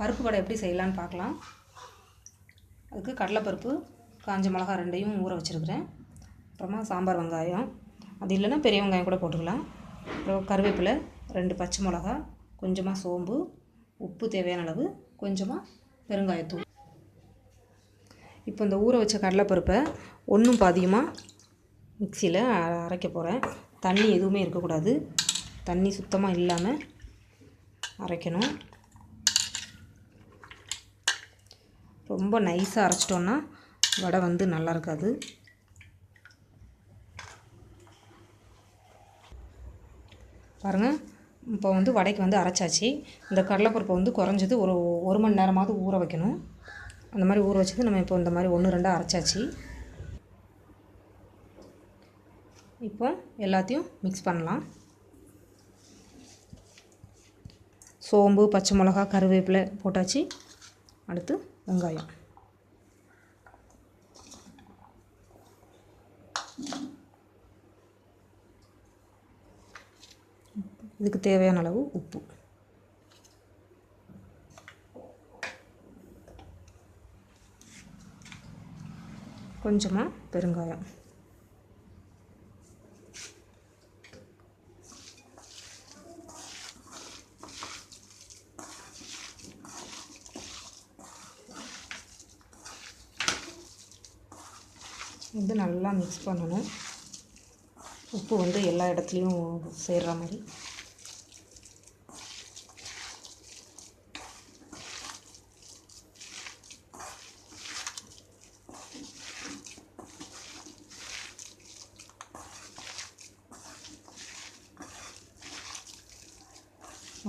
பருப்பு வடை எப்படி செய்யலான்னு பார்க்கலாம். அதுக்கு கடலைப்பருப்பு காஞ்ச மிளகா ரெண்டையும் ஊற வச்சுருக்கிறேன். அப்புறமா சாம்பார் வெங்காயம். அது இல்லைன்னா பெரிய வெங்காயம் கூட போட்டுக்கலாம். அப்புறம் கருவேப்பிலை ரெண்டு பச்சை மிளகா கொஞ்சமாக சோம்பு உப்பு தேவையான அளவு கொஞ்சமாக பெருங்காயத்தூள். இப்போ இந்த ஊற வச்ச கடலைப்பருப்பை ஒன்றும் பாதியமாக மிக்சியில் அரைக்க போகிறேன் தண்ணி எதுவுமே இருக்கக்கூடாது. தண்ணி சுத்தமாக இல்லாமல் அரைக்கணும். ரொம்ப நைஸாக அரைச்சிட்டோன்னா வடை வந்து நல்லா இருக்காது. பாருங்கள் இப்போ வந்து வடைக்கு வந்து அரைச்சாச்சு. இந்த கடலைப்பருப்பை வந்து குறைஞ்சது ஒரு ஒரு மணி நேரமாவது ஊற வைக்கணும். அந்த மாதிரி ஊற வச்சது நம்ம இப்போ இந்த மாதிரி ஒன்று ரெண்டாக அரைச்சாச்சு. இப்போ எல்லாத்தையும் மிக்ஸ் பண்ணலாம். சோம்பு பச்சை மிளகா கருவேப்பிலை போட்டாச்சு. அடுத்து வெங்காயம். இதுக்கு தேவையான அளவு உப்பு. கொஞ்சமாக பெருங்காயம். வந்து நல்லா மிக்ஸ் பண்ணணும். உப்பு வந்து எல்லா இடத்துலையும் சேர்கிற மாதிரி.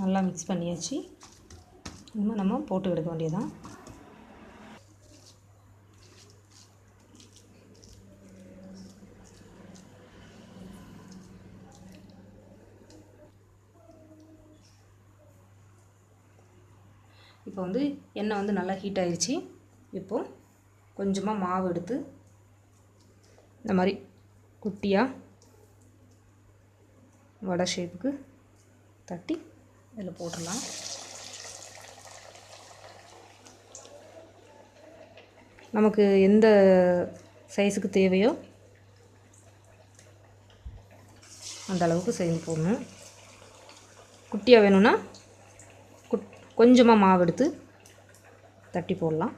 நல்லா மிக்ஸ் பண்ணியாச்சு. இனிமேல் நம்ம போட்டு எடுக்க வேண்டியதான் இப்போ வந்து எண்ணெய் வந்து நல்லா ஹீட் ஆயிடுச்சு இப்போது கொஞ்சமாக மாவு எடுத்து இந்த மாதிரி குட்டியாக வடை ஷேப்புக்கு தட்டி இதில் போட்டுடலாம். நமக்கு எந்த சைஸுக்கு தேவையோ அந்த அளவுக்கு செஞ்சு போடணும். குட்டியாக வேணும்னா கொஞ்சமாக மாவு எடுத்து தட்டி போடலாம்.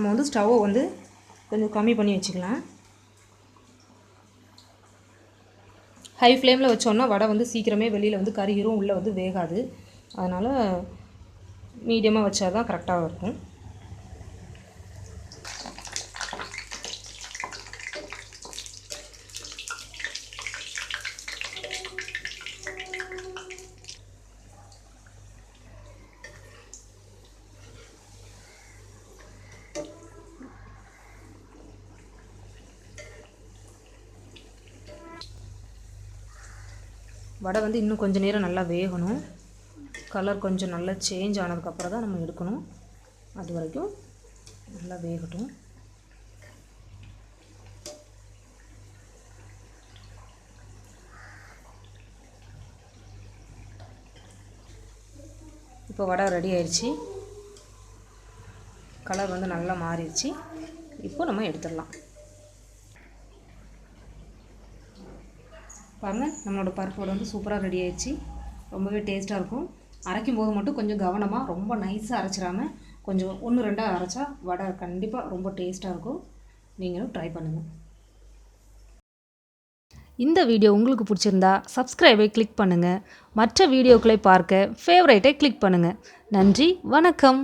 நம்ம வந்து ஸ்டவ்வை வந்து கொஞ்சம் கம்மி பண்ணி வச்சுக்கலாம். ஹை ஃப்ளேமில் வச்சோன்னா வடை வந்து சீக்கிரமே வெளியில் வந்து கருகிரும் உள்ளே வந்து வேகாது. அதனால் மீடியமாக வச்சா தான் கரெக்டாக இருக்கும். வடை வந்து இன்னும் கொஞ்சம் நேரம் நல்லா வேகணும். கலர் கொஞ்சம் நல்லா சேஞ்ச் ஆனதுக்கப்புறம் தான் நம்ம எடுக்கணும். அது வரைக்கும் நல்லா வேகட்டும். இப்போ வடை ரெடி ஆயிடுச்சு கலர் வந்து நல்லா மாறிடுச்சு. இப்போ நம்ம எடுத்துடலாம். பாருங்கள் நம்மளோட பருப்பு வடை வந்து சூப்பராக ரெடி ஆயிடுச்சு. ரொம்பவே டேஸ்ட்டாக இருக்கும். அரைக்கும் போது மட்டும் கொஞ்சம் கவனமாக ரொம்ப நைஸாக அரைச்சிடாம கொஞ்சம் ஒன்று ரெண்டாக அரைச்சா வடை கண்டிப்பாக ரொம்ப டேஸ்ட்டாக இருக்கும். நீங்களும் ட்ரை பண்ணுங்கள் இந்த வீடியோ உங்களுக்கு பிடிச்சிருந்தா சப்ஸ்கிரைபை கிளிக் பண்ணுங்கள் மற்ற வீடியோக்களை பார்க்க ஃபேவரைட்டை கிளிக் பண்ணுங்கள் நன்றி வணக்கம்.